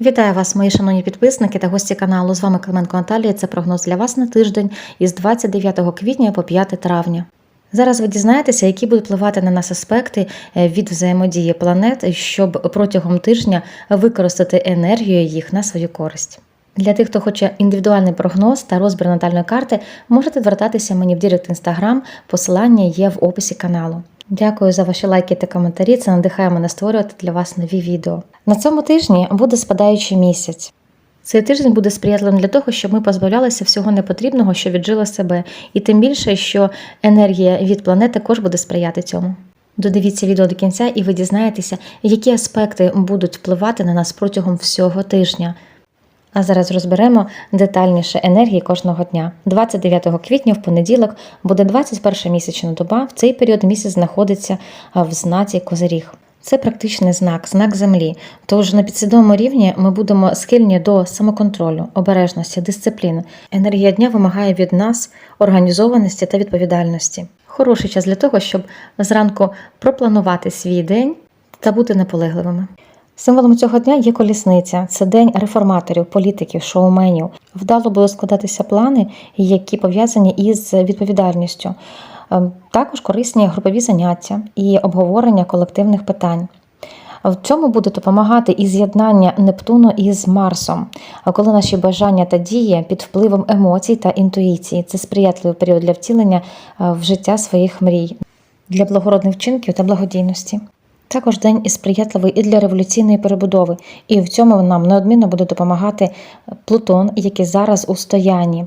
Вітаю вас, мої шановні підписники та гості каналу. З вами Клименко Наталія. Це прогноз для вас на тиждень із 29 квітня по 5 травня. Зараз ви дізнаєтеся, які будуть впливати на нас аспекти е, від взаємодії планет, щоб протягом тижня використати енергію їх на свою користь. Для тих, хто хоче індивідуальний прогноз та розбір натальної карти, можете звертатися мені в Директ Інстаграм. Посилання є в описі каналу. Дякую за ваші лайки та коментарі. Це надихає мене створювати для вас нові відео. На цьому тижні буде спадаючий місяць. Цей тиждень буде сприятливим для того, щоб ми позбавлялися всього непотрібного, що віджило себе, і тим більше, що енергія від планет також буде сприяти цьому. Додивіться відео до кінця, і ви дізнаєтеся, які аспекти будуть впливати на нас протягом всього тижня. А зараз розберемо детальніше енергії кожного дня. 29 квітня в понеділок буде 21 місячна доба. В цей період місяць знаходиться в знаці Козиріг. Це практичний знак, знак землі. Тож на підсвідомому рівні ми будемо схильні до самоконтролю, обережності, дисципліни. Енергія дня вимагає від нас організованості та відповідальності. Хороший час для того, щоб зранку пропланувати свій день та бути наполегливими. Символом цього дня є колісниця. Це день реформаторів, політиків, шоуменів. Вдало будуть складатися плани, які пов'язані із відповідальністю. Ем, Також корисні групові заняття і обговорення колективних питань. В цьому буде допомагати і з'єднання Нептуну із Марсом, А коли наші бажання та дії під впливом емоцій та інтуїції. Це сприятливий період для втілення е, в життя своїх мрій, для благородних вчинків та благодійності. Також день і сприятливий і для революційної перебудови, і в цьому нам неодмінно буде допомагати Плутон, який зараз у стоянні.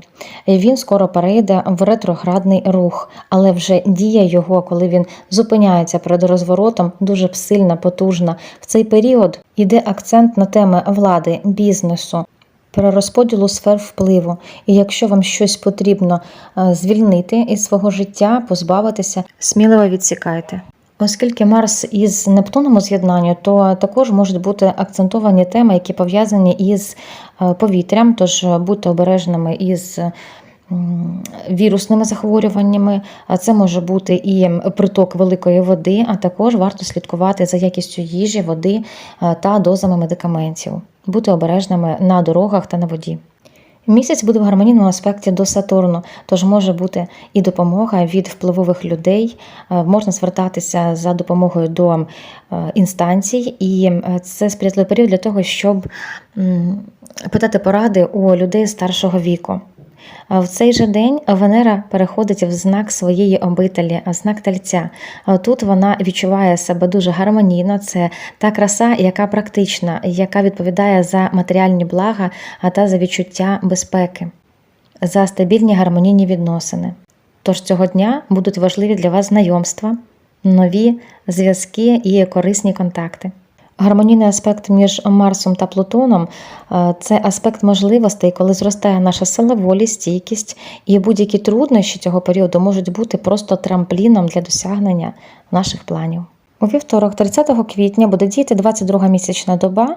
Він скоро перейде в ретроградний рух, але вже дія його, коли він зупиняється перед розворотом, дуже сильна, потужна. В цей період йде акцент на теми влади, бізнесу. Перерозподілу сфер впливу, і якщо вам щось потрібно е, звільнити із свого життя, позбавитися, сміливо відсікайте. Оскільки Марс із Нептуном у з'єднанні, то також можуть бути акцентовані теми, які пов'язані із е, повітрям, тож будьте обережними із вірусними захворюваннями. А Це може бути і приток великої води, а також варто слідкувати за якістю їжі, води е, та дозами медикаментів. Бути обережними на дорогах та на воді. Місяць буде в гармонійному аспекті до Сатурну, тож може бути і допомога від впливових людей. Е, Можна звертатися за допомогою до е, інстанцій, і е, це сприятливий період для того, щоб питати поради у людей старшого віку. В цей же день Венера переходить в знак своєї обителі, знак тельця. Тут вона відчуває себе дуже гармонійно. Це та краса, яка практична, яка відповідає за матеріальні блага а та за відчуття безпеки, за стабільні гармонійні відносини. Тож цього дня будуть важливі для вас знайомства, нові зв'язки і корисні контакти. Гармонійний аспект між Марсом та Плутоном е, це аспект можливостей, коли зростає наша сила волі, стійкість, і будь-які труднощі цього періоду можуть бути просто трампліном для досягнення наших планів. У вівторок, 30 квітня, буде діяти 22 місячна доба.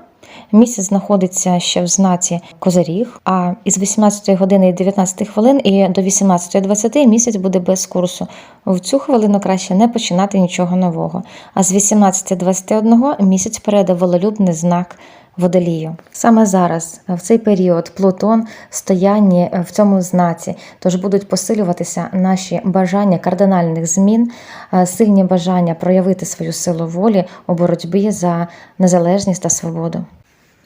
Місяць знаходиться ще в знаці Козиріг, а із 18 години і 19 хвилин і до 18.20 місяць буде без курсу. В цю хвилину краще не починати нічого нового. А з 18.21 місяць перейде вололюбний знак водолію. Саме зараз, в цей період, Плутон стоянні в цьому знаці, тож будуть посилюватися наші бажання кардинальних змін, е, сильні бажання проявити свою силу волі у боротьбі за незалежність та свободу.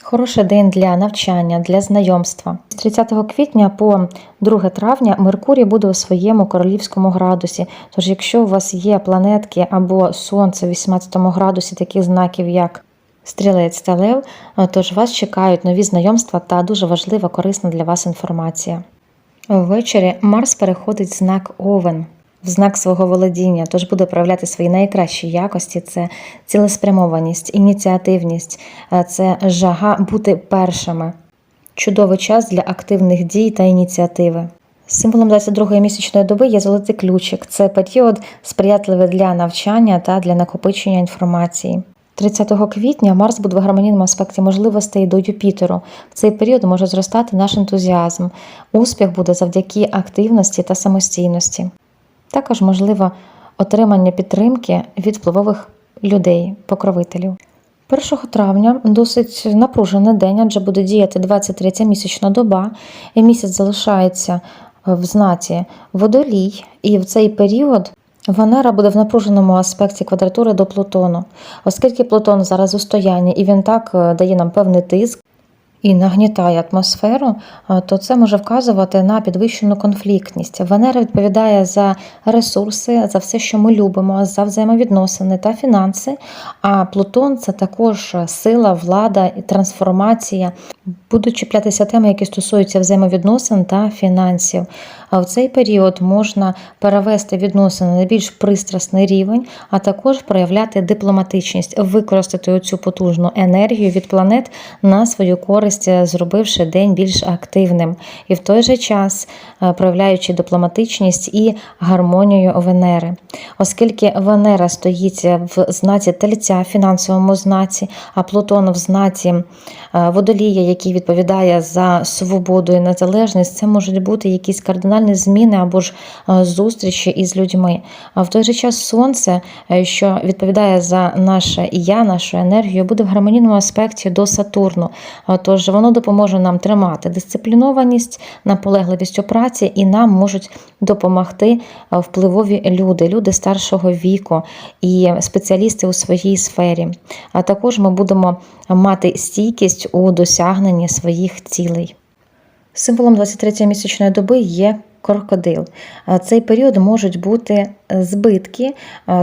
Хороший день для навчання, для знайомства. З 30 квітня по 2 травня Меркурій буде у своєму королівському градусі. Тож, якщо у вас є планетки або Сонце в 18 градусі таких знаків, як Стрілець та Лев, тож вас чекають нові знайомства та дуже важлива корисна для вас інформація. Ввечері Марс переходить в знак Овен, в знак свого володіння, тож буде проявляти свої найкращі якості: це цілеспрямованість, ініціативність, е, це жага бути першими. Чудовий час для активних дій та ініціативи. Символом 22-ї місячної доби є золотий ключик. Це період сприятливий для навчання та для накопичення інформації. 30 квітня Марс буде в гармонійному аспекті можливостей до Юпітеру. В цей період може зростати наш ентузіазм. Успіх буде завдяки активності та самостійності. Також можливо отримання підтримки від впливових людей, покровителів. 1 травня досить напружений день, адже буде діяти 23 місячна доба, і місяць залишається в знаці водолій, і в цей період Венера буде в напруженому аспекті квадратури до Плутону. Оскільки Плутон зараз у стоянні і він так е, дає нам певний тиск, і нагнітає атмосферу, то це може вказувати на підвищену конфліктність. Венера відповідає за ресурси, за все, що ми любимо, за взаємовідносини та фінанси. А Плутон це також сила, влада і трансформація. Будуть чіплятися теми, які стосуються взаємовідносин та фінансів. А в цей період можна перевести відносини на більш пристрасний рівень, а також проявляти дипломатичність, використати цю потужну енергію від планет на свою користь, зробивши день більш активним, і в той же час е, проявляючи дипломатичність і гармонію Венери. Оскільки Венера стоїть в знаці тельця, фінансовому знаці, а Плутон в знаці е, водолія, який відповідає за свободу і незалежність, це можуть бути якісь кардинальні зміни або ж зустрічі із людьми. А в той же час сонце, е, що відповідає за наше я, нашу енергію, буде в гармонійному аспекті до Сатурну. Тож воно допоможе нам тримати дисциплінованість, наполегливість у праці, і нам можуть допомогти впливові люди, люди старшого віку і спеціалісти у своїй сфері. А також ми будемо мати стійкість у досягненні своїх цілей. Символом 23 місячної доби є крокодил. Цей період можуть бути збитки,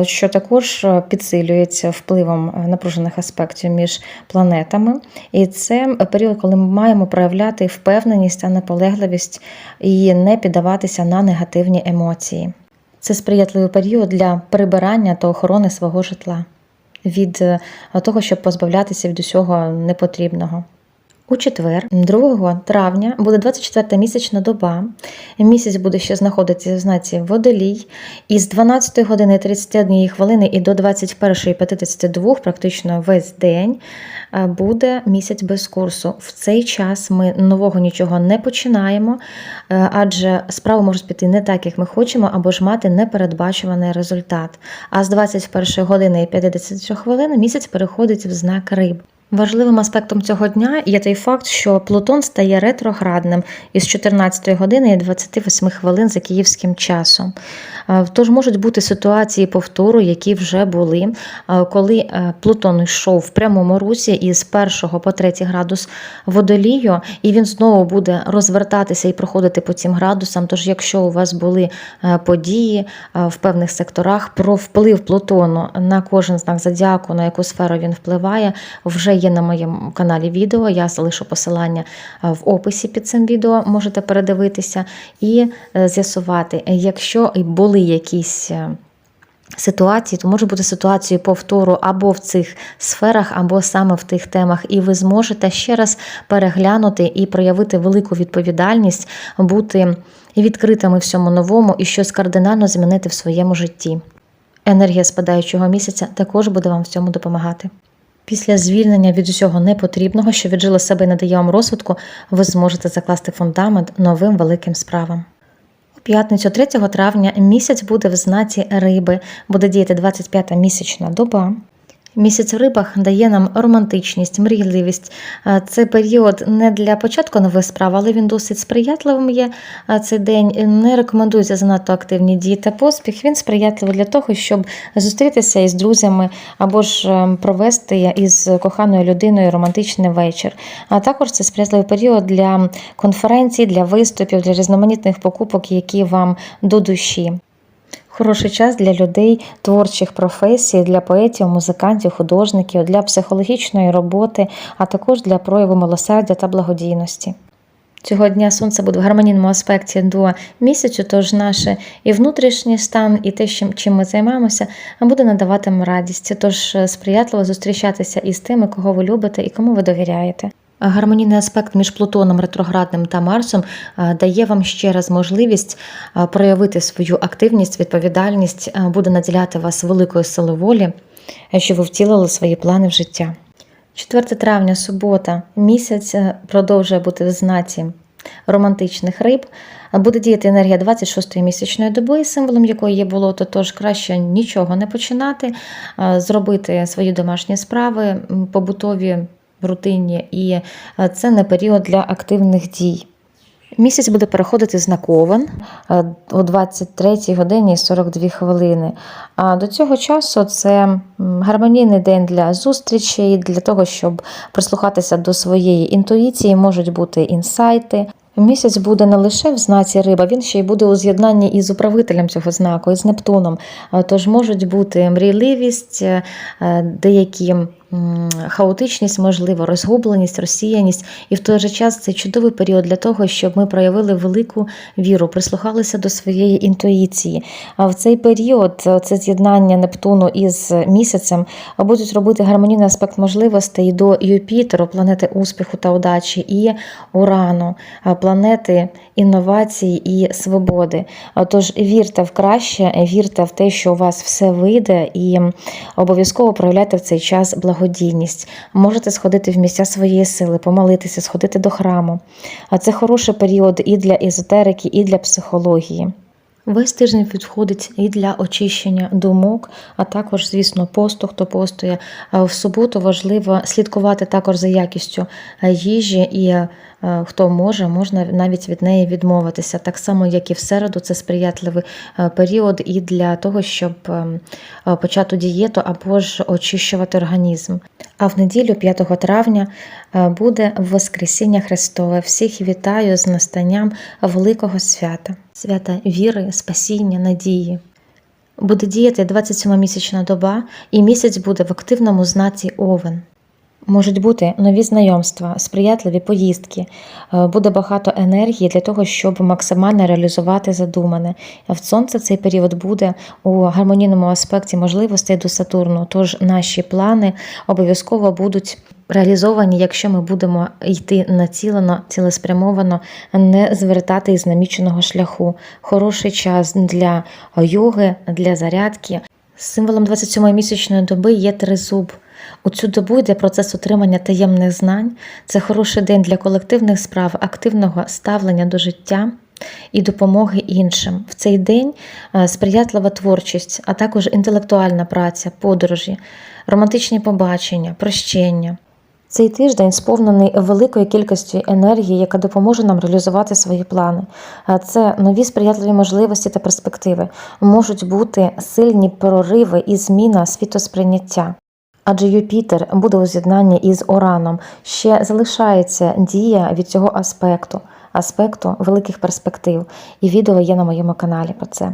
що також підсилюється впливом напружених аспектів між планетами. І це період, коли ми маємо проявляти впевненість та наполегливість і не піддаватися на негативні емоції. Це сприятливий період для прибирання та охорони свого житла від е, того, щоб позбавлятися від усього непотрібного. У четвер, 2 травня, буде 24 місячна доба. Місяць буде ще знаходитися в знаці водолій. І з 12 години 31 хвилини і до 21.52, практично весь день, е, буде місяць без курсу. В цей час ми нового нічого не починаємо, е, адже справи можуть піти не так, як ми хочемо, або ж мати непередбачуваний результат. А з 21 години і 50 хвилин місяць переходить в знак риб. Важливим аспектом цього дня є той факт, що Плутон стає ретроградним із 14 години і 28 хвилин за київським часом. Е, Тож можуть бути ситуації повтору, які вже були, е, коли е, Плутон йшов в прямому русі із 1 по 3 градус водолію, і він знову буде розвертатися і проходити по цим градусам. Тож, якщо у вас були події в певних секторах про вплив Плутону на кожен знак зодіаку, на яку сферу він впливає, вже є на моєму каналі відео. Я залишу посилання е, в описі під цим відео, можете передивитися і е, з'ясувати, якщо були якісь. е, Ситуації, то може бути ситуації повтору або в цих сферах, або саме в тих темах, і ви зможете ще раз переглянути і проявити велику відповідальність, бути відкритими всьому новому і щось кардинально змінити в своєму житті. Енергія спадаючого місяця також буде вам в цьому допомагати. Після звільнення від усього непотрібного, що віджило себе і надає вам розвитку, ви зможете закласти фундамент новим великим справам. У п'ятницю 3 травня місяць буде в знаці риби, буде діяти 25-та місячна доба. Місяць в рибах дає нам романтичність, мрійливість. Це період не для початку нових справ, але він досить сприятливим є цей день. Не рекомендується занадто активні дії та поспіх. Він сприятливий для того, щоб зустрітися із друзями або ж ем, провести із коханою людиною романтичний вечір. А також це сприятливий період для конференцій, для виступів, для різноманітних покупок, які вам до душі. Хороший час для людей творчих професій, для поетів, музикантів, художників, для психологічної роботи, а також для прояву милосердя та благодійності. Цього дня сонце буде в гармонійному аспекті до місяцю, тож наш і внутрішній стан, і те, чим, ми займаємося, буде надавати вам радість. Тож е, сприятливо зустрічатися із тими, кого ви любите і кому ви довіряєте. Гармонійний аспект між Плутоном ретроградним та Марсом е, дає вам ще раз можливість е, проявити свою активність, відповідальність, е, буде наділяти вас великою силою волі, щоб ви втілили свої плани в життя. 4 травня, субота, місяць продовжує бути в знаці романтичних риб. Буде діяти енергія 26-ї місячної доби, символом якої є болото, тож краще нічого не починати, зробити свої домашні справи, м, побутові, рутинні, і це не період для активних дій. Місяць буде переходити з наковен е, о 23 годині 42 хвилини. А до цього часу це гармонійний день для зустрічей, для того, щоб прислухатися до своєї інтуїції, можуть бути інсайти. Місяць буде не лише в знаці риба, він ще й буде у з'єднанні із управителем цього знаку, із Нептуном. Тож можуть бути мрійливість, е, е, деякі хаотичність, можливо, розгубленість, розсіяність. І в той же час це чудовий період для того, щоб ми проявили велику віру, прислухалися до своєї інтуїції. А в цей період е, це з'єднання Нептуну із місяцем будуть робити гармонійний аспект можливостей до Юпітеру, планети успіху та удачі, і Урану, планети інновацій і свободи. Тож вірте в краще, вірте в те, що у вас все вийде, і обов'язково проявляйте в цей час благодійність. Можете сходити в місця своєї сили, помолитися, сходити до храму. А це хороший період і для езотерики, і для психології. Весь тиждень підходить і для очищення думок, а також, звісно, посту, хто постує. В суботу важливо слідкувати також за якістю е, їжі, і е, хто може, можна навіть від неї відмовитися. Так само, як і в середу, це сприятливий е, період і для того, щоб е, почати дієту або ж очищувати організм. А в неділю, 5 травня, е, буде Воскресіння Христове. Всіх вітаю з настанням великого свята, свята віри, спасіння, надії. Буде діяти 27-місячна доба, і місяць буде в активному знаці Овен. Можуть бути нові знайомства, сприятливі поїздки, Е, буде багато енергії для того, щоб максимально реалізувати задумане. В сонце цей період буде у гармонійному аспекті можливостей до Сатурну. Тож наші плани обов'язково будуть реалізовані, якщо ми будемо йти націлено, цілеспрямовано, не звертати із наміченого шляху. Хороший час для йоги, для зарядки. Символом 27-ї місячної доби є тризуб. У цю добу йде процес отримання таємних знань. Це хороший день для колективних справ, активного ставлення до життя і допомоги іншим. В цей день е, сприятлива творчість, а також інтелектуальна праця, подорожі, романтичні побачення, прощення. Цей тиждень сповнений великою кількістю енергії, яка допоможе нам реалізувати свої плани. Е, Це нові сприятливі можливості та перспективи. Можуть бути сильні прориви і зміна світосприйняття. Адже Юпітер буде у з'єднанні із Ураном. Ще залишається дія від цього аспекту, аспекту великих перспектив. І відео є на моєму каналі про це.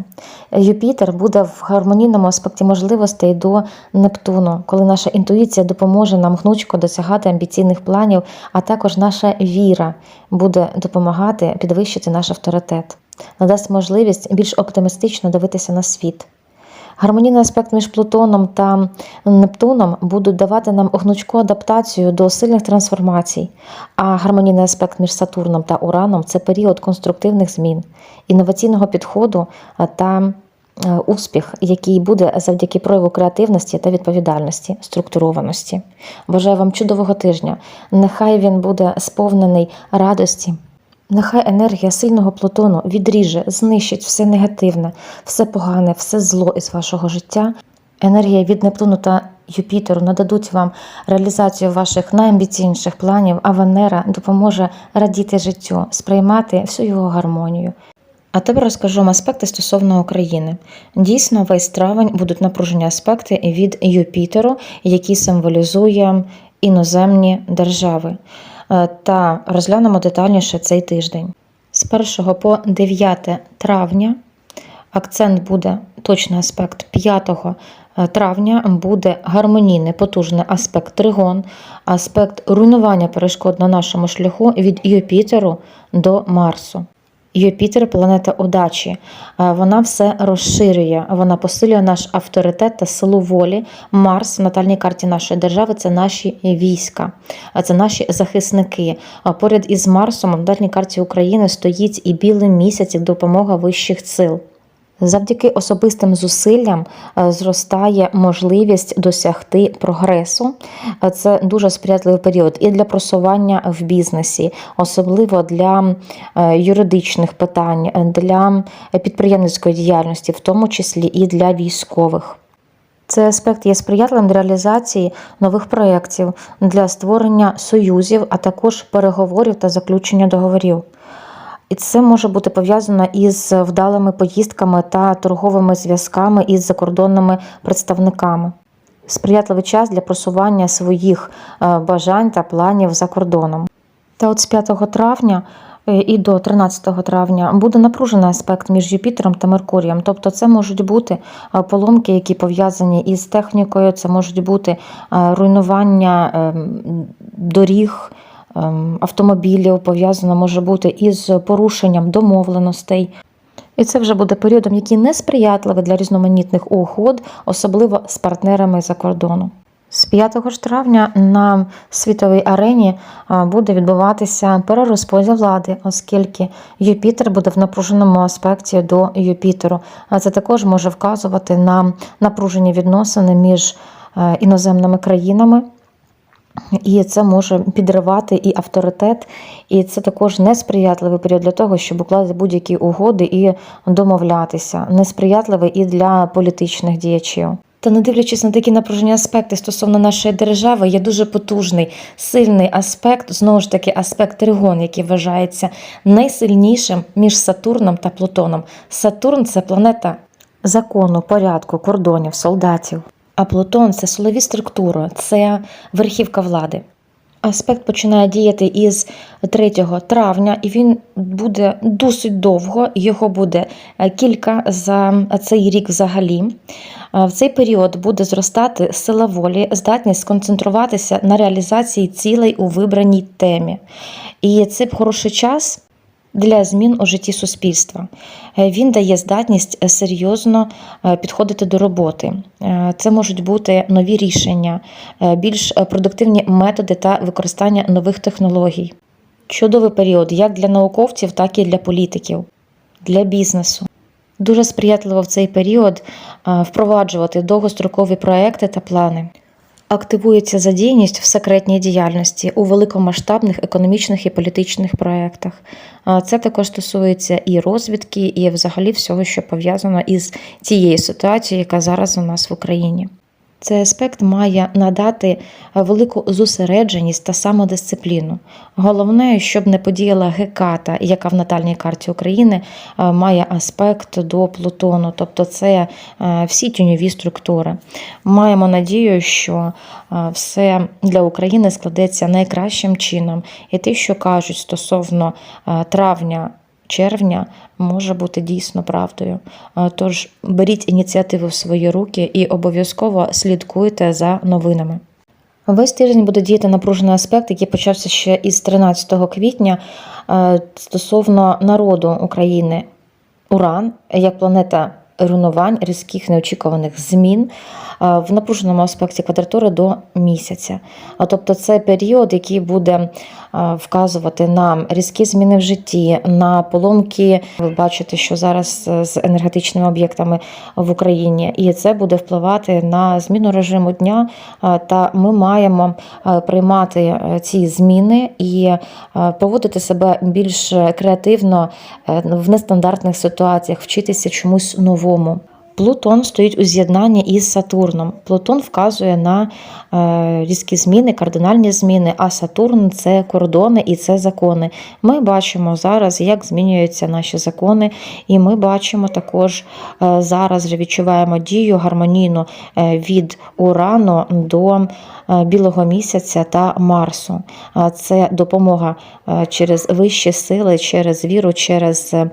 Юпітер буде в гармонійному аспекті можливостей до Нептуну, коли наша інтуїція допоможе нам гнучко досягати амбіційних планів, а також наша віра буде допомагати підвищити наш авторитет, надасть можливість більш оптимістично дивитися на світ. Гармонійний аспект між Плутоном та Нептуном будуть давати нам гнучку адаптацію до сильних трансформацій. А гармонійний аспект між Сатурном та Ураном це період конструктивних змін, інноваційного підходу та е, успіх, який буде завдяки прояву креативності та відповідальності, структурованості. Бажаю вам чудового тижня. Нехай він буде сповнений радості. Нехай енергія сильного Плутону відріже, знищить все негативне, все погане, все зло із вашого життя. Енергія від Нептуну та Юпітеру нададуть вам реалізацію ваших найамбіційніших планів, а Венера допоможе радіти життю, сприймати всю його гармонію. А тепер розкажу вам аспекти стосовно України. Дійсно, весь травень будуть напружені аспекти від Юпітеру, які символізує іноземні держави. Е, Та розглянемо детальніше цей тиждень. З 1 по 9 травня акцент буде точний аспект 5 травня буде гармонійний потужний аспект тригон, аспект руйнування перешкод на нашому шляху від Юпітеру до Марсу. Юпітер планета удачі. Е, Вона все розширює, вона посилює наш авторитет та силу волі. Марс в натальній карті нашої держави це наші війська, це наші захисники. А поряд із Марсом в натальній карті України стоїть і білий місяць як допомога вищих сил. Завдяки особистим зусиллям е, зростає можливість досягти прогресу. Е, Це дуже сприятливий період і для просування в бізнесі, особливо для е, юридичних питань, для підприємницької діяльності, в тому числі і для військових. Цей аспект є сприятливим для реалізації нових проєктів, для створення союзів, а також переговорів та заключення договорів. І це може бути пов'язано із вдалими поїздками та торговими зв'язками із закордонними представниками. Сприятливий час для просування своїх е, бажань та планів за кордоном. Та от з 5 травня е, і до 13 травня буде напружений аспект між Юпітером та Меркурієм. Тобто це можуть бути е, поломки, які пов'язані із технікою, це можуть бути руйнування ем, доріг, автомобілів, пов'язано може бути із порушенням домовленостей. І це вже буде періодом, який несприятливий для різноманітних угод, особливо з партнерами за кордону. З 5 ж травня на світовій арені буде відбуватися перерозподіл влади, оскільки Юпітер буде в напруженому аспекті до Юпітеру. А це також може вказувати на напружені відносини між е, іноземними країнами. І це може підривати і авторитет, і це також несприятливий період для того, щоб укладати будь-які угоди і домовлятися. Несприятливий і для політичних діячів. Та не дивлячись на такі напружені аспекти стосовно нашої держави, є дуже потужний, сильний аспект, знову ж таки, аспект Тригон, який вважається найсильнішим між Сатурном та Плутоном. Сатурн це планета закону, порядку, кордонів, солдатів. А Плутон це силові структури, це верхівка влади. Аспект починає діяти із 3 травня, і він буде досить довго. Його буде е, кілька за цей рік взагалі. Е, В цей період буде зростати сила волі, здатність сконцентруватися на реалізації цілей у вибраній темі. І це б хороший час для змін у житті суспільства. Е, Він дає здатність е, серйозно е, підходити до роботи. Це можуть бути нові рішення, більш продуктивні методи та використання нових технологій. Чудовий період як для науковців, так і для політиків, для бізнесу. Дуже сприятливо в цей період впроваджувати довгострокові проекти та плани. Активується задійність в секретній діяльності у великомасштабних економічних і політичних проєктах. Це також стосується і розвідки, і взагалі всього, що пов'язано із тією ситуацією, яка зараз у нас в Україні. Цей аспект має надати велику зосередженість та самодисципліну. Головне, щоб не подіяла геката, яка в натальній карті України е, має аспект до Плутону, тобто це е, всі тіньові структури. Маємо надію, що е, все для України складеться найкращим чином, і те, що кажуть стосовно травня. Червня може бути дійсно правдою. Е, Тож беріть ініціативу в свої руки і обов'язково слідкуйте за новинами. Весь тиждень буде діяти напружений аспект, який почався ще із 13 квітня е, стосовно народу України. Уран як планета руйнувань, різких неочікуваних змін в напруженому аспекті квадратури до місяця. А Тобто це період, який буде е, вказувати на різкі зміни в житті, на поломки. Ви бачите, що зараз е, з енергетичними об'єктами в Україні, і це буде впливати на зміну режиму дня. е, Та ми маємо е, приймати е, ці зміни і е, поводити себе більш креативно е, в нестандартних ситуаціях, вчитися чомусь новому. Плутон стоїть у з'єднанні із Сатурном. Плутон вказує на е, різкі зміни, кардинальні зміни, а Сатурн це кордони і це закони. Ми бачимо зараз, як змінюються наші закони, і ми бачимо також е, зараз відчуваємо дію гармонійну е, від Урану до білого місяця та Марсу. Це допомога е, через вищі сили, через віру, через е,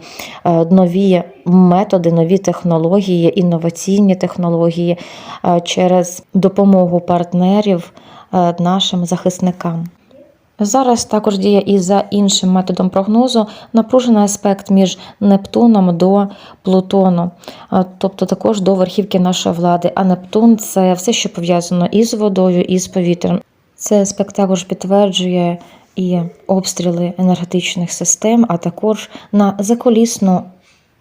нові методи, нові технології, інноваційні технології, е, через допомогу партнерів е, нашим захисникам. Зараз також діє і за іншим методом прогнозу напружений аспект між Нептуном до Плутону, тобто також до верхівки нашої влади. А Нептун це все, що пов'язано із водою, і з повітрям. Цей аспект також підтверджує і обстріли енергетичних систем, а також на заколісну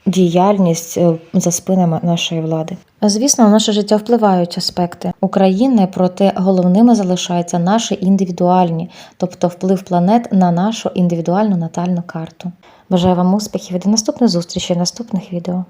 діяльність е, за спинами нашої влади. Звісно, на наше життя впливають аспекти України, проте головними залишаються наші індивідуальні, тобто вплив планет на нашу індивідуальну натальну карту. Бажаю вам успіхів і до наступної зустрічі наступних відео.